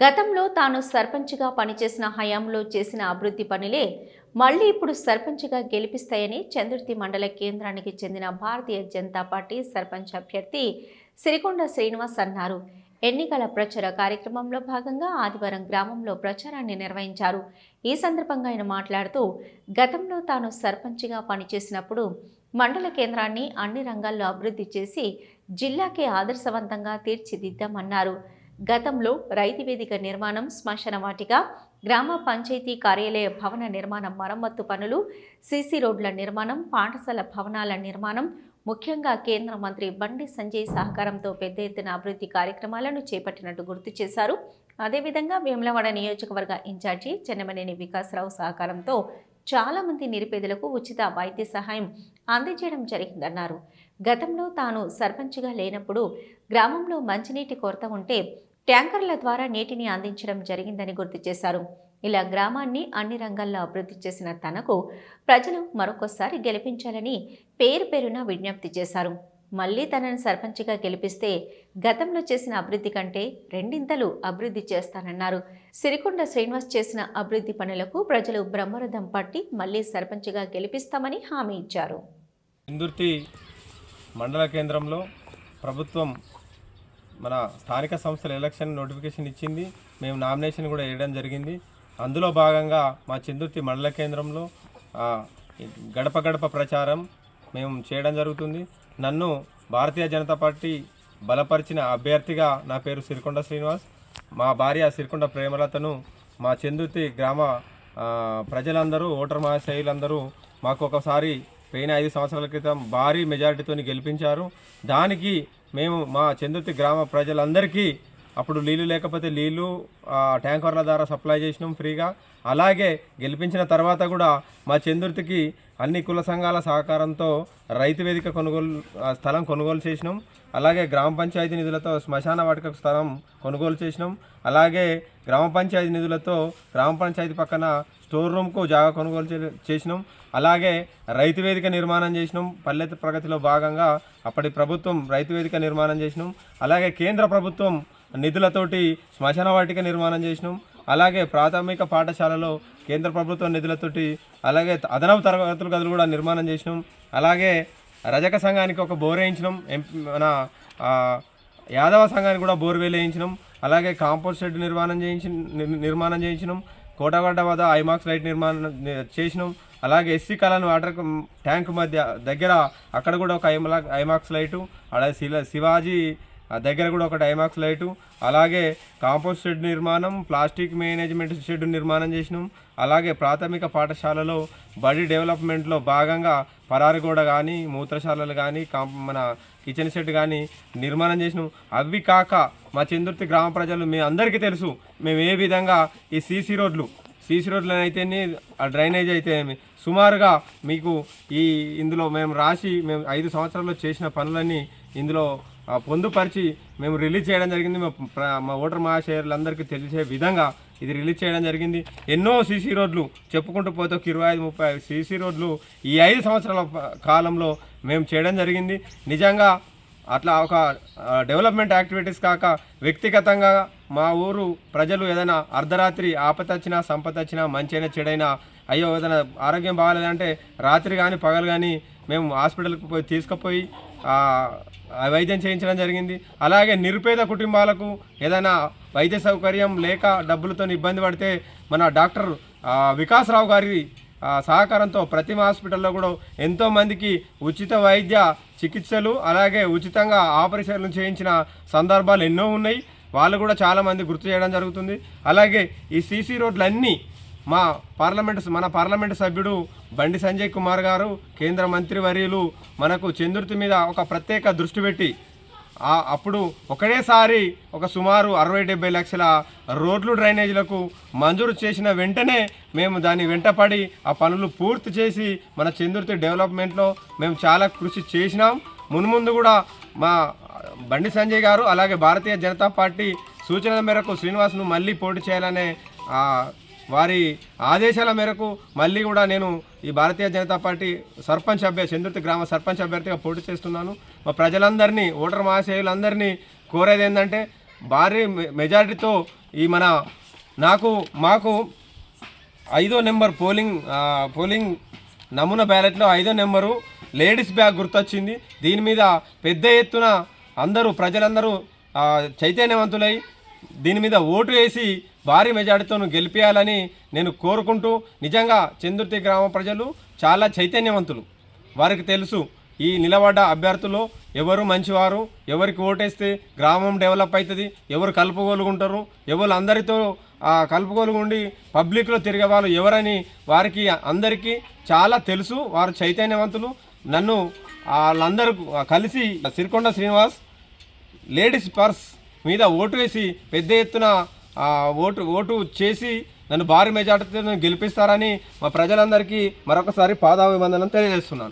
గతంలో తాను సర్పంచ్గా పనిచేసిన హయాంలో చేసిన అభివృద్ధి పనులే మళ్ళీ ఇప్పుడు సర్పంచ్గా గెలిపిస్తాయని చంద్రుతి మండల కేంద్రానికి చెందిన భారతీయ జనతా పార్టీ సర్పంచ్ అభ్యర్థి సిరికొండ శ్రీనివాస్ అన్నారు. ఎన్నికల ప్రచార కార్యక్రమంలో భాగంగా ఆదివారం గ్రామంలో ప్రచారాన్ని నిర్వహించారు. ఈ సందర్భంగా ఆయన మాట్లాడుతూ గతంలో తాను సర్పంచ్గా పనిచేసినప్పుడు మండల కేంద్రాన్ని అన్ని రంగాల్లో అభివృద్ధి చేసి జిల్లాకి ఆదర్శవంతంగా తీర్చిదిద్దామన్నారు. గతంలో రైతు వేదిక నిర్మాణం శ్మశాన వాటిక గ్రామ పంచాయతీ కార్యాలయ భవన నిర్మాణం మరమ్మత్తు పనులు సీసీ రోడ్ల నిర్మాణం పాఠశాల భవనాల నిర్మాణం ముఖ్యంగా కేంద్ర మంత్రి బండి సంజయ్ సహకారంతో పెద్ద ఎత్తున అభివృద్ధి కార్యక్రమాలను చేపట్టినట్టు గుర్తు చేశారు. అదేవిధంగా వేములవాడ నియోజకవర్గ ఇన్ఛార్జి చెన్నమనేని వికాసరావు సహకారంతో చాలామంది నిరుపేదలకు ఉచిత వైద్య సహాయం అందజేయడం జరిగిందన్నారు. గతంలో తాను సర్పంచ్గా లేనప్పుడు గ్రామంలో మంచినీటి కొరత ఉంటే ట్యాంకర్ల ద్వారా నీటిని అందించడం జరిగిందని గుర్తు చేశారు. ఇలా గ్రామాన్ని అన్ని రంగాల్లో అభివృద్ధి చేసిన తనకు ప్రజలు మరొకసారి గెలిపించాలని పేరు పేరున విజ్ఞప్తి చేశారు. మళ్ళీ తనను సర్పంచ్గా గెలిపిస్తే గతంలో చేసిన అభివృద్ధి కంటే రెండింతలు అభివృద్ధి చేస్తానన్నారు. సిరికొండ శ్రీనివాస్ చేసిన అభివృద్ధి పనులకు ప్రజలు బ్రహ్మరథం పట్టి మళ్ళీ సర్పంచ్గా గెలిపిస్తామని హామీ ఇచ్చారు. ఇందుర్తి మండల కేంద్రంలో ప్రభుత్వం మన స్థానిక సంస్థల ఎలక్షన్ నోటిఫికేషన్ ఇచ్చింది. మేము నామినేషన్ కూడా వేయడం జరిగింది. అందులో భాగంగా మా చందుర్తి మండల కేంద్రంలో గడప గడప ప్రచారం మేము చేయడం జరుగుతుంది. నన్ను భారతీయ జనతా పార్టీ బలపరిచిన అభ్యర్థిగా నా పేరు సిరికొండ శ్రీనివాస్. మా భార్య సిరికొండ ప్రేమలతను మా చందుర్తి గ్రామ ప్రజలందరూ ఓటర్ మహాశైలందరూ మాకు ఒకసారి పోయిన ఐదు సంవత్సరాల క్రితం భారీ మెజారిటీతో గెలిపించారు. దానికి మేము మా చందుర్తి గ్రామ ప్రజలందరికీ అప్పుడు నీళ్ళు లేకపోతే నీళ్ళు ట్యాంకర్ల ద్వారా సప్లై చేసినాం ఫ్రీగా. అలాగే గెలిపించిన తర్వాత కూడా మా చందుర్తికి అన్ని కుల సంఘాల సహకారంతో రైతు వేదిక కొనుగోలు స్థలం కొనుగోలు చేసినాం. అలాగే గ్రామ పంచాయతీ నిధులతో శ్మశాన వాటిక స్థలం కొనుగోలు చేసినాం. అలాగే గ్రామ పంచాయతీ నిధులతో గ్రామ పంచాయతీ పక్కన స్టోర్ రూమ్కు జాగా కొనుగోలు చే- చేసినాం. అలాగే రైతు వేదిక నిర్మాణం చేసినాం. పల్లె ప్రగతిలో భాగంగా అప్పటి ప్రభుత్వం రైతు వేదిక నిర్మాణం చేసినాం. అలాగే కేంద్ర ప్రభుత్వం నిధులతోటి శ్మశాన వాటిక నిర్మాణం చేసినాం. అలాగే ప్రాథమిక పాఠశాలలో కేంద్ర ప్రభుత్వ నిధులతోటి అలాగే అదనపు తరగతుల గదులు కూడా నిర్మాణం చేసినాం. అలాగే రజక సంఘానికి ఒక బోర్ వేయించినాం. మన యాదవ సంఘానికి కూడా బోర్ వేయించినాం. అలాగే కాంపోస్ట్ షెడ్ నిర్మాణం చేయించి నిర్మాణం చేయించినాం. కోటగడ్డ వద్ద ఐమాక్స్ లైట్ నిర్మాణం చేసినాం. అలాగే ఎస్సీ కాలన్ వాటర్ ట్యాంక్ మధ్య దగ్గర అక్కడ కూడా ఒక ఐమలా ఐమాక్స్ లైటు అలాగే శివాజీ దగ్గర కూడా ఒక డైమాక్స్ లైటు అలాగే కాంపోస్ట్ షెడ్ నిర్మాణం ప్లాస్టిక్ మేనేజ్మెంట్ షెడ్ నిర్మాణం చేసినాం. అలాగే ప్రాథమిక పాఠశాలలో బడి డెవలప్మెంట్లో భాగంగా పరారిగోడ కానీ మూత్రశాలలు కానీ కాం మన కిచెన్ సెట్ కానీ నిర్మాణం చేసినాం. అవి కాక మా చందుర్తి గ్రామ ప్రజలు మీ అందరికీ తెలుసు మేము ఏ విధంగా ఈ సీసీ రోడ్లు సీసీ రోడ్లు అయితేనే ఆ డ్రైనేజ్ అయితే సుమారుగా మీకు ఈ ఇందులో మేము రాసి మేము ఐదు సంవత్సరాల్లో చేసిన పనులన్నీ ఇందులో పొందుపరిచి మేము రిలీజ్ చేయడం జరిగింది. మా మా ఓటర్ మహాశయులందరికీ తెలిసే విధంగా ఇది రిలీజ్ చేయడం జరిగింది. ఎన్నో సీసీ రోడ్లు చెప్పుకుంటూ పోతే ఒక ఇరవై ఐదు ముప్పై సీసీ రోడ్లు ఈ ఐదు సంవత్సరాల కాలంలో మేము చేయడం జరిగింది. నిజంగా అట్లా ఒక డెవలప్మెంట్ యాక్టివిటీస్ కాక వ్యక్తిగతంగా మా ఊరు ప్రజలు ఏదైనా అర్ధరాత్రి ఆపత వచ్చినా సంపద వచ్చినా మంచైనా చెడైనా అయ్యో ఏదైనా ఆరోగ్యం బాగాలేదంటే రాత్రి కానీ పగలు కానీ మేము హాస్పిటల్కి పోయి తీసుకుపోయి వైద్యం చేయించడం జరిగింది. అలాగే నిరుపేద కుటుంబాలకు ఏదైనా వైద్య సౌకర్యం లేక డబ్బులతో ఇబ్బంది పడితే మన డాక్టర్ వికాసరావు గారి సహకారంతో ప్రతిమ హాస్పిటల్లో కూడా ఎంతోమందికి ఉచిత వైద్య చికిత్సలు అలాగే ఉచితంగా ఆపరేషన్లు చేయించిన సందర్భాలు ఎన్నో ఉన్నాయి. వాళ్ళు కూడా చాలామంది గుర్తు చేయడం జరుగుతుంది. అలాగే ఈ సీసీ రోడ్లన్నీ మా పార్లమెంట్ మన పార్లమెంటు సభ్యుడు బండి సంజయ్ కుమార్ గారు కేంద్ర మంత్రి వర్యులు మనకు చంద్రుతి మీద ఒక ప్రత్యేక దృష్టి పెట్టి అప్పుడు ఒకటేసారి ఒక సుమారు అరవై డెబ్బై లక్షల రోడ్లు డ్రైనేజీలకు మంజూరు చేసిన వెంటనే మేము దాని వెంటపడి ఆ పనులు పూర్తి చేసి మన చంద్రుతి డెవలప్మెంట్లో మేము చాలా కృషి చేసినాం. మున్ముందు కూడా మా బండి సంజయ్ గారు అలాగే భారతీయ జనతా పార్టీ సూచనల మేరకు శ్రీనివాస్ను మళ్ళీ పోటీ చేయాలనే వారి ఆదేశాల మేరకు మళ్ళీ కూడా నేను ఈ భారతీయ జనతా పార్టీ సర్పంచ్ అభ్యర్థి చంద్రుతి గ్రామ సర్పంచ్ అభ్యర్థిగా పోటీ చేస్తున్నాను. మా ప్రజలందరినీ ఓటర్ మహాశయులందరినీ కోరేది ఏంటంటే భారీ మె- మెజారిటీతో ఈ మన నాకు మాకు ఐదో నెంబర్ పోలింగ్ పోలింగ్ నమూనా బ్యాలెట్లో ఐదో నెంబరు లేడీస్ బ్యాగ్ గుర్తొచ్చింది. దీని మీద పెద్ద ఎత్తున అందరూ ప్రజలందరూ చైతన్యవంతులై దీని మీద ఓటు వేసి భారీ మెజార్టీతో గెలిపించాలని నేను కోరుకుంటూ నిజంగా చందుర్తి గ్రామ ప్రజలు చాలా చైతన్యవంతులు. వారికి తెలుసు ఈ నిలబడ్డ అభ్యర్థులు ఎవరు మంచివారు ఎవరికి ఓటేస్తే గ్రామం డెవలప్ అవుతుంది ఎవరు కలుపుకోలుగుంటారు ఎవరు అందరితో కలుపుకోలుగుండి పబ్లిక్లో తిరిగే వాళ్ళు ఎవరని వారికి అందరికీ చాలా తెలుసు వారు చైతన్యవంతులు. నన్ను వాళ్ళందరూ కలిసి సిరికొండ శ్రీనివాస్ లేడీస్ పర్స్ మీద ఓటు వేసి పెద్ద ఎత్తున ఓటు ఓటు చేసి నన్ను భారీ మెజార్టీతో గెలిపిస్తారని మా ప్రజలందరికీ మరొకసారి పాదాభివందనం తెలియజేస్తున్నాను.